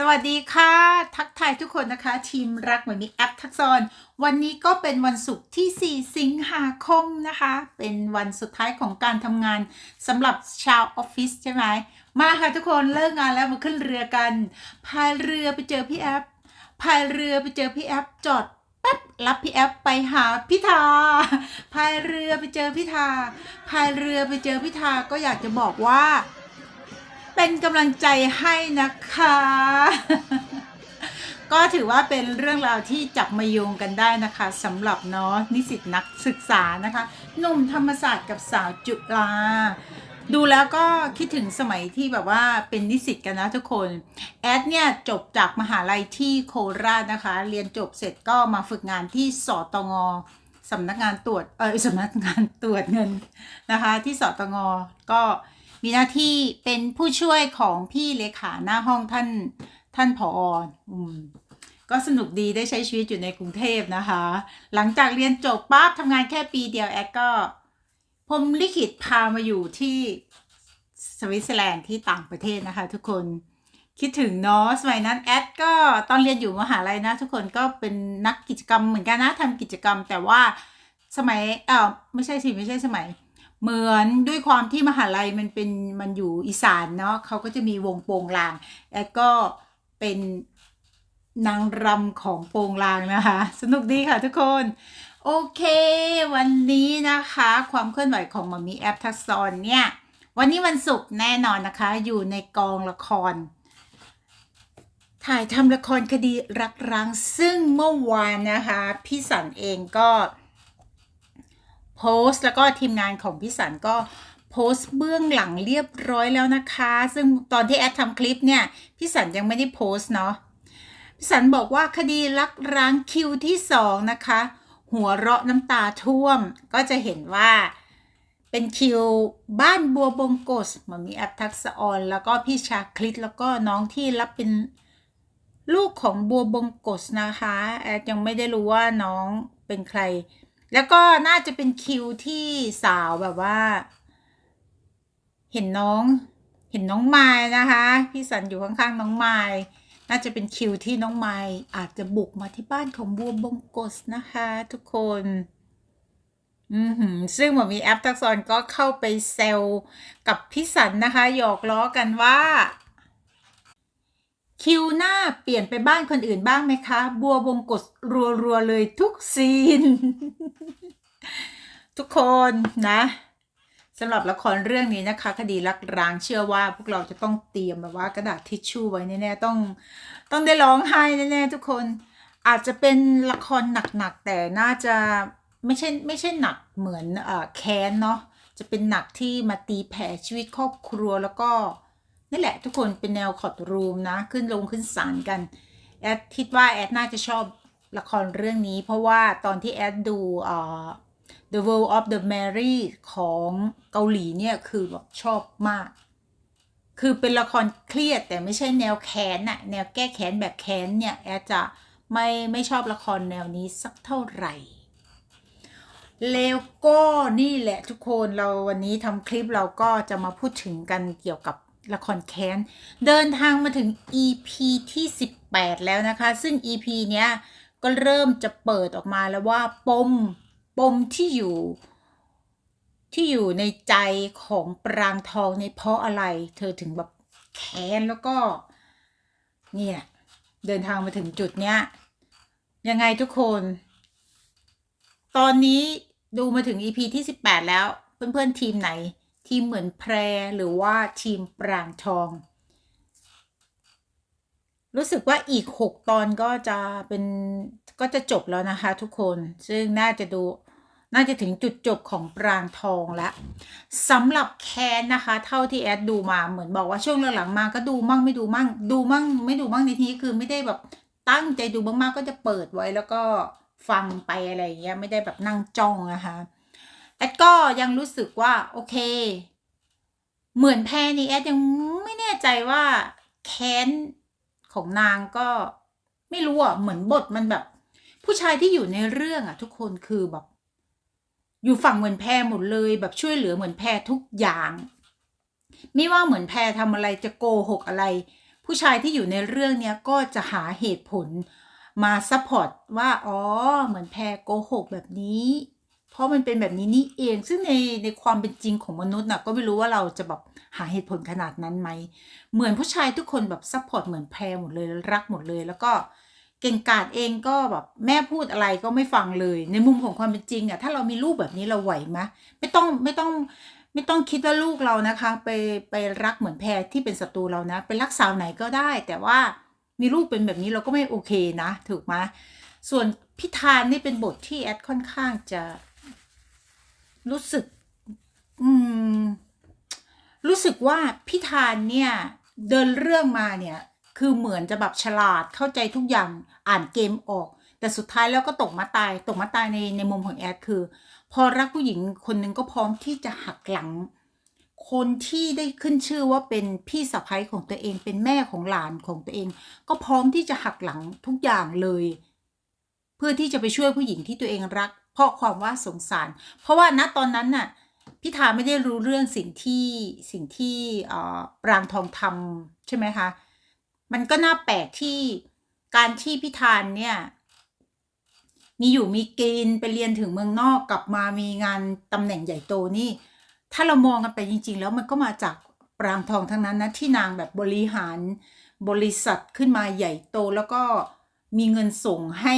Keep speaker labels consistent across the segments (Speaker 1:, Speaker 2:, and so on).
Speaker 1: สวัสดีค่ะ ทักทายทุกคนนะคะ ทีมรักเหมือนมีแอปทักษอน วันนี้ก็เป็นวันศุกร์ที่ 4 สิงหาคมนะคะ เป็นวันสุดท้ายของการทำงานสำหรับชาวออฟฟิศใช่ไหมมาค่ะทุกคนเลิกงานแล้วมาขึ้นเรือกัน พายเรือไปเจอพี่แอปพายเรือไปเจอพี่แอปจอดแป๊บรับพี่แอปไปหาพิธาพายเรือไปเจอพิธาพายเรือไปเจอพิธาก็อยากจะบอกว่า เป็นกำลังใจให้นะคะ ก็ถือว่าเป็นเรื่องราวที่จับมาโยงกันได้นะคะสำหรับเนาะนิสิตนักศึกษานะคะหนุ่มธรรมศาสตร์กับสาวจุฬาดูแล้วก็คิดถึงสมัยที่แบบว่าเป็นนิสิตกันนะทุกคน แอดเนี่ยจบจากมหาลัยที่โคราชนะคะ เรียนจบเสร็จก็มาฝึกงานที่สตงสำนักงานตรวจเออสำนักงานตรวจเงินนะคะ ที่สตงก็ มีหน้าที่เป็นผู้ช่วยของพี่เลขาหน้าห้องท่านท่านผออืมก็สนุกดีได้ใช้ชีวิตอยู่ในกรุงเทพนะคะ หลังจากเรียนจบปั๊บทำงานแค่ปีเดียวแอดก็พรมลิขิตพามาอยู่ที่สวิตเซอร์แลนด์ที่ต่างประเทศนะคะ ทุกคนคิดถึงเนาะสมัยนั้นแอดก็ตอนเรียนอยู่มหาลัยนะ ทุกคนก็เป็นนักกิจกรรมเหมือนกันนะทำกิจกรรมแต่ว่าสมัยเออไม่ใช่สิไม่ใช่สมัย เหมือนด้วยความที่มหาลัยมันเป็นมันอยู่อีสานเนาะเขาก็จะมีวงโปงลางแอดก็เป็นนางรำของโปงลางนะคะ สนุกดีค่ะทุกคน โอเค วันนี้นะคะ ความเคลื่อนไหวของมามีแอปทักษอนเนี่ย วันนี้วันศุกร์แน่นอนนะคะ อยู่ในกองละคร ถ่ายทำละครคดีรักร้างซึ่งเมื่อวานนะคะ พี่สันเองก็ โพสต์แล้วก็ทีมงานของพี่สันก็โพสต์เบื้องหลังเรียบร้อยแล้วนะคะ ซึ่งตอนที่แอดทำคลิปเนี่ยพี่สันยังไม่ได้โพสต์เนาะพี่สันบอกว่าคดีลักร้างคิวที่สองนะคะ หัวเราะน้ำตาท่วม ก็จะเห็นว่าเป็นคิวบ้านบัวบงกสมันมีแอปทักษะออน แล้วก็พี่ชาคลิตแล้วก็น้องที่รับเป็นลูกของบัวบงกสนะคะ แอดยังไม่ได้รู้ว่าน้องเป็นใคร แล้วก็น่าจะเป็นคิวที่สาวแบบว่า เห็นน้อง เห็นน้องไม้นะคะ พี่สันอยู่ข้างๆน้องไม้น่าจะเป็นคิวที่น้องไม้อาจจะบุกมาที่บ้านของบัวบงกสนะคะ ทุกคน อือหือซึ่งหมอมีแอปทักษอนก็เข้าไปเซลกับพี่สันนะคะ หยอกล้อกันว่า คิวหน้าเปลี่ยนไปบ้านคนอื่นบ้างไหมคะ บัวบงกฎรัวๆเลยทุกซีน ทุกคนนะสำหรับละครเรื่องนี้นะคะ คดีรักร้างเชื่อว่า พวกเราจะต้องเตรียมแบบว่ากระดาษทิชชู่ไว้แน่ๆต้อง ต้องได้ร้องไห้แน่ๆทุกคนอาจจะเป็นละครหนักๆแต่น่าจะไม่ใช่ไม่ใช่หนักเหมือนอแค้นเนาะจะเป็นหนักที่มาตีแผ่ชีวิตครอบครัวแล้วก็ นี่แหละทุกคนเป็นแนวคอร์ดรูมนะ ขึ้นลงขึ้นศาลกัน แอดคิดว่าแอดน่าจะชอบละครเรื่องนี้ เพราะว่าตอนที่แอดดูเอ่อ The World of the Mary ของเกาหลีเนี่ย คือแบบชอบมาก คือเป็นละครเครียดแต่ไม่ใช่แนวแค้นอะแนวแก้แค้นแบบแค้นเนี่ย แอดจะไม่ไม่ชอบละครแนวนี้สักเท่าไหร่แล้วก็นี่แหละทุกคนเราวันนี้ทำคลิปเราก็จะมาพูดถึงกันเกี่ยวกับ ละครแค้น เดินทางมาถึง EP ที่ 18 แล้วนะคะ ซึ่ง EP เนี้ยก็เริ่มจะเปิดออกมาแล้วว่าปมปมที่อยู่ ที่อยู่ในใจของปรางทองในเพราะอะไร เธอถึงแบบแค้นแล้วก็ เนี่ยเดินทางมาถึงจุดเนี้ยยังไงทุกคน ตอนนี้ดูมาถึง EP ที่ 18 แล้ว เพื่อนๆทีมไหน ทีมเหมือนแพรหรือว่าทีมปรางทอง รู้สึกว่าอีก 6 ตอนก็จะเป็นก็จะจบแล้วนะคะทุกคนซึ่งน่าจะดูน่าจะถึงจุดจบของปรางทองแล้วสำหรับแคนนะคะ เท่าที่แอดดูมาเหมือนบอกว่าช่วงหลังๆมาก็ดูมั่งไม่ดูมั่ง ดูมั่ง ไม่ดูมั่งในที่นี้คือไม่ได้แบบตั้งใจดูมากๆก็จะเปิดไว้แล้วก็ฟังไปอะไรอย่างเงี้ยไม่ได้แบบนั่งจ้องนะคะ แอดก็ยังรู้สึกว่าโอเค เหมือนแพนี่แอดยังไม่แน่ใจว่าแค้นของนางก็ไม่รู้อะ เหมือนบทมันแบบ ผู้ชายที่อยู่ในเรื่องอะ ทุกคนคือแบบ อยู่ฝั่งเหมือนแพรหมดเลย แบบช่วยเหลือเหมือนแพรทุกอย่าง ไม่ว่าเหมือนแพรทำอะไรจะโกหกอะไร ผู้ชายที่อยู่ในเรื่องเนี้ยก็จะหาเหตุผลมาซัพพอร์ตว่า อ๋อ เหมือนแพรโกหกแบบนี้ ราะมันเป็นแบบนี้นี่เอง ซึ่งในในความเป็นจริงของมนุษย์น่ะก็ไม่รู้ว่าเราจะแบบหาเหตุผลขนาดนั้นไหม เหมือนผู้ชายทุกคนแบบซัพพอร์ตเหมือนแพรหมดเลยรักหมดเลย แล้วก็เก่งกาจเองก็แบบแม่พูดอะไรก็ไม่ฟังเลย ในมุมของความเป็นจริงอะถ้าเรามีลูกแบบนี้เราไหวไหมไม่ต้องไม่ต้องไม่ต้องคิดว่าลูกเรานะคะ ไปไปรักเหมือนแพรที่เป็นศัตรูเรานะไปรักสาวไหนก็ได้ แต่ว่ามีลูกเป็นแบบนี้เราก็ไม่โอเคนะ ถูกไหมส่วนพิธานนี่เป็นบทที่แอดค่อนข้างจะ รู้สึก อืม รู้สึกว่าพิธานเนี่ย เดินเรื่องมาเนี่ย คือเหมือนจะแบบฉลาดเข้าใจทุกอย่างอ่านเกมออก แต่สุดท้ายแล้วก็ตกมาตาย ตกมาตายในในมุมของแอดคือ พอรักผู้หญิงคนหนึ่งก็พร้อมที่จะหักหลัง คนที่ได้ขึ้นชื่อว่าเป็นพี่สะใภ้ของตัวเองเป็นแม่ของหลานของตัวเอง ก็พร้อมที่จะหักหลังทุกอย่างเลย เพื่อที่จะไปช่วยผู้หญิงที่ตัวเองรัก เพราะความว่าสงสาร เพราะว่าณตอนนั้นน่ะพิธาไม่ได้รู้เรื่องสิ่งที่สิ่งที่ปรางทองทำใช่ไหมคะ มันก็น่าแปลกที่การที่พิธานเนี่ย มีอยู่มีกินไปเรียนถึงเมืองนอกกลับมามีงานตำแหน่งใหญ่โตนี่ ถ้าเรามองกันไปจริง ๆ แล้วมันก็มาจากปรางทองทั้งนั้นนะที่นางแบบบริหารบริษัทขึ้นมาใหญ่โตแล้วก็มีเงินส่งให้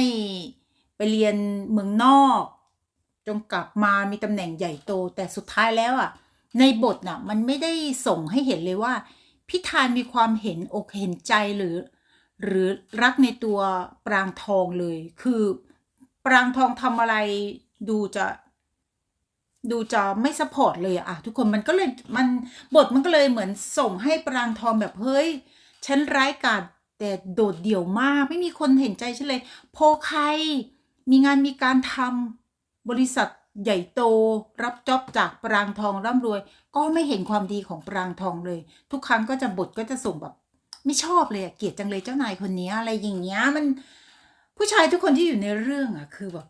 Speaker 1: ไปเรียนเมืองนอกจนกลับมามีตำแหน่งใหญ่โต แต่สุดท้ายแล้วอะ ในบทน่ะ มันไม่ได้ส่งให้เห็นเลยว่าพิธานมีความเห็นอกเห็นใจหรือ หรือรักในตัวปรางทองเลย คือปรางทองทำอะไรดูจะดูจะไม่สปอร์ตเลยอะทุกคนมันก็เลยมันบทมันก็เลยเหมือนส่งให้ปรางทองแบบเฮ้ย ฉันร้ายกาจแต่โดดเดี่ยวมาก ไม่มีคนเห็นใจฉันเลย โพใคร มีงานมีการทำบริษัทใหญ่โตรับจ็อบจากปรางทองร่ำรวย ก็ไม่เห็นความดีของปรางทองเลย ทุกครั้งก็จะบทก็จะส่งแบบ ไม่ชอบเลยเกลียดจังเลยเจ้านายคนนี้อะไรอย่างเงี้ยมันผู้ชายทุกคนที่อยู่ในเรื่องอะคือแบบ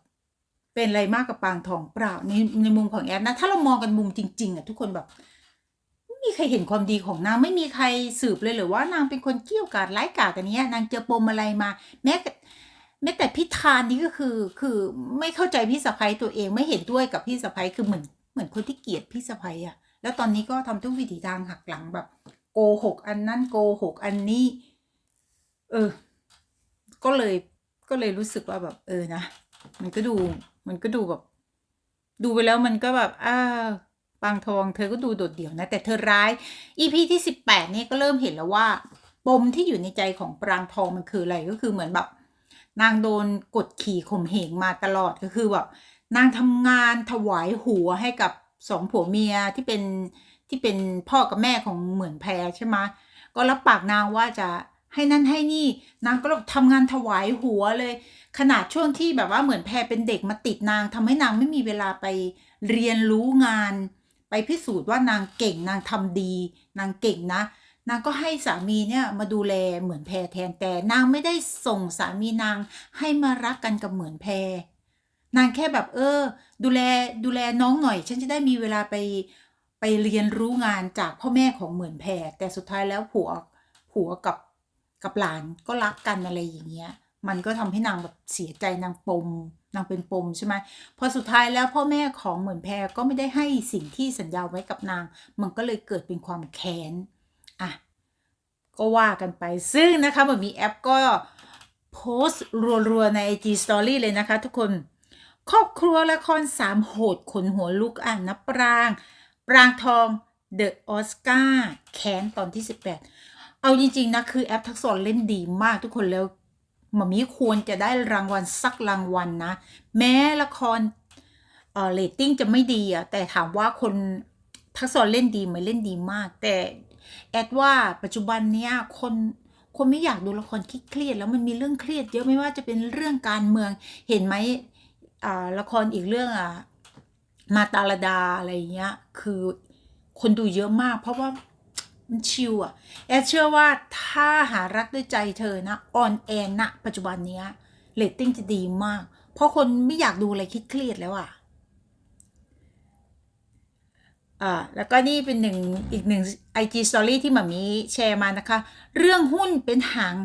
Speaker 1: เป็นอะไรมากกับปรางทองเปล่าในในมุมของแอดนะถ้าเรามองกันมุมจริง ๆอะทุกคนแบบไม่มีใครเห็นความดีของนางไม่มีใครสืบเลยหรือว่านางเป็นคนเกี้ยวกาดไร้กาดกันเนี้ยนางเจอปมอะไรมา แม้ แม้แต่พิธานนี่ก็คือคือไม่เข้าใจพี่สะพ้ยตัวเองไม่เห็นด้วยกับพี่สะพ้ยคือเหมือนเหมือนคนที่เกลียดพี่สะพ้ยอะแล้วตอนนี้ก็ทำทุกวิถีทางหักหลังแบบโกหกอันนั้นโกหกอันนี้ เออ ก็เลยก็เลยรู้สึกว่าแบบ เออนะมันก็ดู มันก็ดูแบบ ดูไปแล้วมันก็แบบอ้าวปางทองเธอก็ดูโดดเดี่ยวนะ แต่เธอร้าย EP ที่สิบแปดนี่ก็เริ่มเห็นแล้วว่าปมที่อยู่ในใจของปรางทองมันคืออะไรก็คือเหมือนแบบ นางโดนกดขี่ข่มเหงมาตลอดก็คือแบบนางทำงานถวายหัวให้กับสองผัวเมียที่เป็นที่เป็นพ่อกับแม่ของเหมือนแพรใช่ไหมก็รับปากนางว่าจะให้นั่นให้นี่นางก็ทำงานถวายหัวเลย ขนาดช่วงที่แบบว่าเหมือนแพรเป็นเด็กมาติดนางทำให้นางไม่มีเวลาไปเรียนรู้งาน ไปพิสูจน์ว่านางเก่งนางทำดี นางเก่งนะ นางก็ให้สามีเนี่ยมาดูแลเหมือนแพรแทนแต่นางไม่ได้ส่งสามีนางให้มารักกันกับเหมือนแพรนางแค่แบบเออ ดูแลดูแลน้องหน่อย ฉันจะได้มีเวลาไปไปเรียนรู้งานจากพ่อแม่ของเหมือนแพรแต่สุดท้ายแล้วผัวผัวกับกับหลานก็รักกันอะไรอย่างเงี้ย มันก็ทำให้นางแบบเสียใจนางปมนางเป็นปมใช่ไหมพอสุดท้ายแล้วพ่อแม่ของเหมือนแพรก็ไม่ได้ให้สิ่งที่สัญญาไว้กับนาง มันก็เลยเกิดเป็นความแค้น อะก็ว่ากันไปซึ่งนะคะมันมีแอปก็โพสต์รัวๆ ใน IG Story เลยนะคะทุกคน ครอบครัวละครสามโหดขนหัวลุกอ่านนับปราง ปรางทองเดอะออสการ์แค้นตอนที่ 18 เอาจริง ๆ นะ คือแอปทักษรเล่นดีมากทุกคนแล้วมามีควรจะได้รางวัลสักรางวัลนะแม้ละครเอ่อเรตติ้งจะไม่ดีอะแต่ถามว่าคนทักษรเล่นดีไหมเล่นดีมาก แต่ แอดว่าปัจจุบันเนี้ยคนคนไม่อยากดูละครเครียดแล้วมันมีเรื่องเครียดเยอะไม่ว่าจะเป็นเรื่องการเมืองเห็นไหมอ่าละครอีกเรื่องอะมาตาลดาอะไรเงี้ยคือคนดูเยอะมากเพราะว่ามันชิลอะแอดเชื่อว่าถ้าหารักด้วยใจเธอนะออนแอนณปัจจุบันเนี้ยเรตติ้งจะดีมาก เพราะคนไม่อยากดูอะไรคิดเครียดแล้วอะ อ่าแล้วก็นี่เป็นหนึ่งอีกหนึ่ง IG Story ที่มามีแชร์มานะคะ เรื่องหุ้นเป็นหาง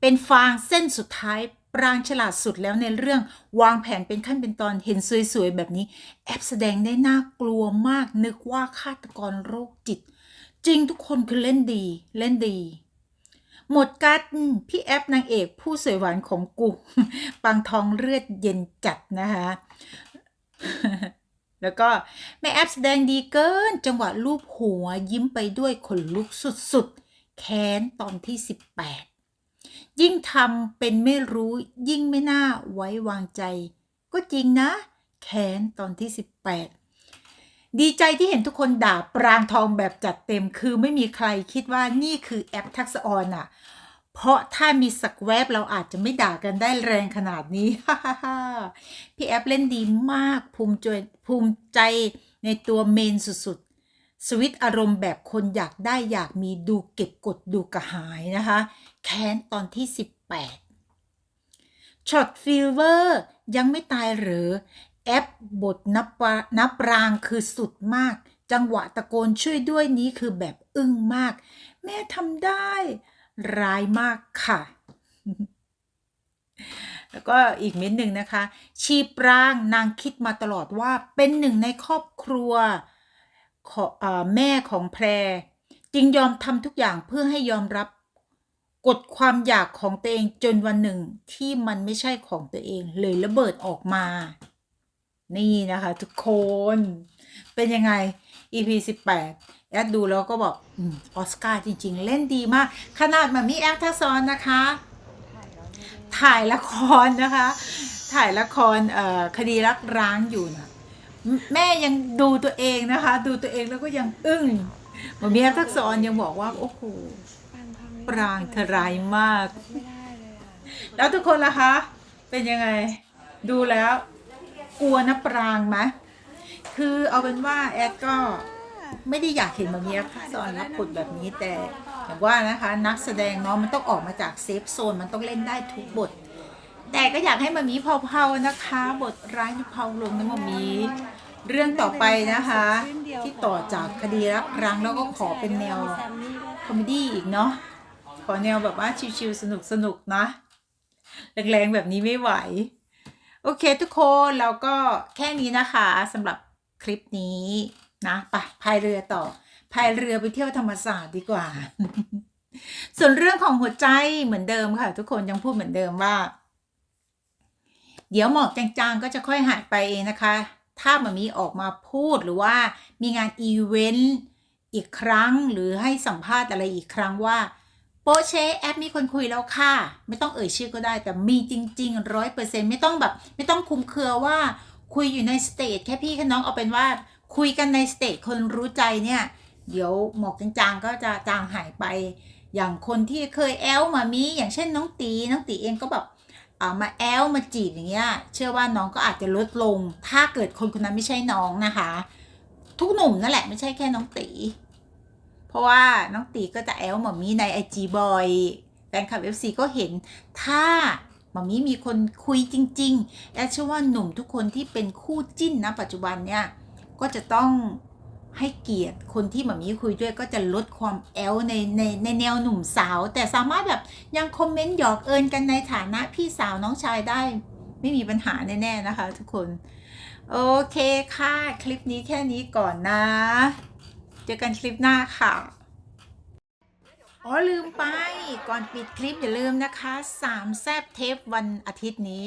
Speaker 1: เป็นฟางเส้นสุดท้ายปรางฉลาดสุดแล้วในเรื่องวางแผนเป็นขั้นเป็นตอนเห็นสวยๆ แบบนี้ แอปแสดงได้น่ากลัวมากนึกว่าฆาตกรโรคจิต จริงทุกคนคือเล่นดีเล่นดี หมดกัดพี่แอปนางเอกผู้สวยหวานของกูปังทองเลือดเย็นจัดนะคะ แล้วก็แม่แอปแสดงดีเกิน จังหวะรูปหัวยิ้มไปด้วยขนลุกสุดๆ แค้นตอนที่ 18 ยิ่งทำเป็นไม่รู้ยิ่งไม่น่าไว้วางใจ ก็จริงนะ แค้นตอนที่ 18 ดีใจที่เห็นทุกคนด่าปรางทองแบบจัดเต็มคือไม่มีใครคิดว่านี่คือแอปทักษออนอะ เพราะถ้ามีสักแวบเราอาจจะไม่ด่ากันได้แรงขนาดนี้พี่แอปเล่นดีมากภูมิใจภูมิใจในตัวเมนสุดๆ สวิตอารมณ์แบบคนอยากได้อยากมีดูเก็บกดดูกระหายนะคะ แค้นตอนที่ 18ช็อตฟิลเวอร์ยังไม่ตายหรือแอปบทนับนับรางคือสุดมาก จังหวะตะโกนช่วยด้วยนี้คือแบบอึ้งมาก แม่ทำได้ ร้ายมากค่ะ แล้วก็อีกเม้นหนึ่งนะคะ ชีปรางนางคิดมาตลอดว่าเป็นหนึ่งในครอบครัวขออแม่ของแพร จึงยอมทำทุกอย่างเพื่อให้ยอมรับกฎความอยากของตัวเองจนวันหนึ่งที่มันไม่ใช่ของตัวเองเลยระเบิดออกมา นี่นะคะทุกคน เป็นยังไง EP 18 แอดดูแล้วก็บอกอืมออสการ์จริง ๆ เล่นดีมาก ขนาดมันมีแอปทักษรนะคะ ถ่ายละครนะคะ ถ่ายละครเอ่อคดีรักร้างอยู่นะแมแม่ยังดูตัวเองนะคะ ดูตัวเองแล้วก็ยังอึ้งมันมีแอปทักษรยังบอกว่า โอ้โหปรางเธอร้ายมาก
Speaker 2: ไม่ได้เลยอะ
Speaker 1: แล้วทุกคนล่ะคะ เป็นยังไง ดูแล้ว กลัวนะปรางไหมคือเอาเป็นว่าแอดก็ไม่ได้อยากเห็นแบบนี้ค่ะสอนรับบทแบบนี้แต่อย่างว่านะคะนักแสดงเนาะมันต้องออกมาจากเซฟโซนมันต้องเล่นได้ทุกบท แต่ก็อยากให้มามีเผาๆนะคะ บทร้ายนี่เผาลงนะมามีเรื่องต่อไปนะคะ ที่ต่อจากคดีรักร้างแล้วก็ขอเป็นแนวคอมเมดี้อีกเนาะขอแนวแบบว่าชิลๆสนุกๆนะแรงๆแบบนี้ไม่ไหว โอเคทุกคนเราก็แค่นี้นะคะสำหรับคลิปนี้นะไปพายเรือต่อพายเรือไปเที่ยวธรรมศาสตร์ดีกว่า ส่วนเรื่องของหัวใจเหมือนเดิมค่ะ ทุกคนยังพูดเหมือนเดิมว่า เดี๋ยวหมอกจางๆก็จะค่อยหายไปเองนะคะ ถ้ามันมีออกมาพูดหรือว่ามีงานอีเวนต์อีกครั้งหรือให้สัมภาษณ์อะไรอีกครั้งว่า โปเชแอปมีคนคุยแล้วค่ะ ไม่ต้องเอ่ยชื่อก็ได้แต่มีจริงๆร้อยเปอร์เซ็นไม่ต้องแบบ ไม่ต้องคุมเครือว่าคุยอยู่ในสเตจแค่พี่แค่น้องเอาเป็นว่า คุยกันในสเตจคนรู้ใจเนี่ย เดี๋ยวหมอกจางๆก็จะจางหายไป อย่างคนที่เคยแอลมามีอย่างเช่นน้องตีน้องตีเองก็แบบอ่ามาแอลมาจีบอย่างเงี้ยเชื่อว่าน้องก็อาจจะลดลง ถ้าเกิดคนคนนั้นไม่ใช่น้องนะคะ ทุกหนุ่มนั่นแหละไม่ใช่แค่น้องตี เพราะว่าน้องตีก็จะแอลหมามีในไอจีบอยแฟนคลับ FC ก็เห็นถ้าหมามีมีคนคุยจริงๆแอดเชื่อว่าหนุ่มทุกคนที่เป็นคู่จิ้นนะปัจจุบันเนี่ยก็จะต้องให้เกียรติคนที่หมามีคุยด้วยก็จะลดความแอลในในในแนวหนุ่มสาว แต่สามารถแบบยังคอมเมนต์หยอกเอินกันในฐานะพี่สาวน้องชายได้ ไม่มีปัญหาแน่ๆนะคะ ทุกคน โอเคค่ะ คลิปนี้แค่นี้ก่อนนะ เจอกันคลิปหน้าค่ะ อ๋อลืมไป ก่อนปิดคลิปอย่าลืมนะคะสามแซบเทปวันอาทิตย์นี้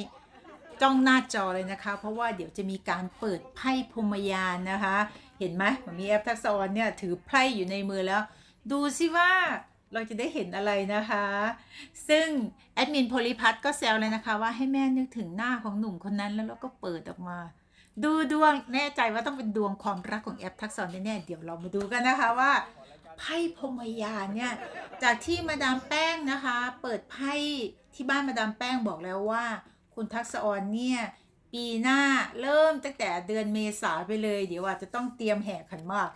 Speaker 1: จ้องหน้าจอเลยนะคะ เพราะว่าเดี๋ยวจะมีการเปิดไพ่พรมยานนะคะ เห็นไหมมันมีแอปทักษะออนเนี่ยถือไพ่อยู่ในมือแล้ว ดูสิว่าเราจะได้เห็นอะไรนะคะ ซึ่งแอดมินโพลิพัทก็แซวเลยนะคะว่าให้แม่นึกถึงหน้าของหนุ่มคนนั้นแล้วเราก็เปิดออกมา ดูดวงแน่ใจว่าต้องเป็นดวงความรักของแอปทักษะอนแน่ๆเดี๋ยวเรามาดูกันนะคะว่าไพ่พรมยานเนี่ยจากที่มาดามแป้งนะคะ เปิดไพ่ที่บ้านมาดามแป้งบอกแล้วว่า คุณทักษะออนเนี่ยปีหน้าเริ่มตั้งแต่เดือนเมษาไปเลย เดี๋ยวอาจจะต้องเตรียมแห่ขันมาก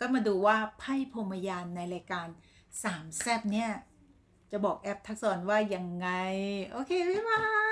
Speaker 1: ก็มาดูว่าไพ่พรมยานในรายการสามแซบเนี่ยจะบอกแอปทักษะออนว่ายังไง โอเคบ๊ายบาย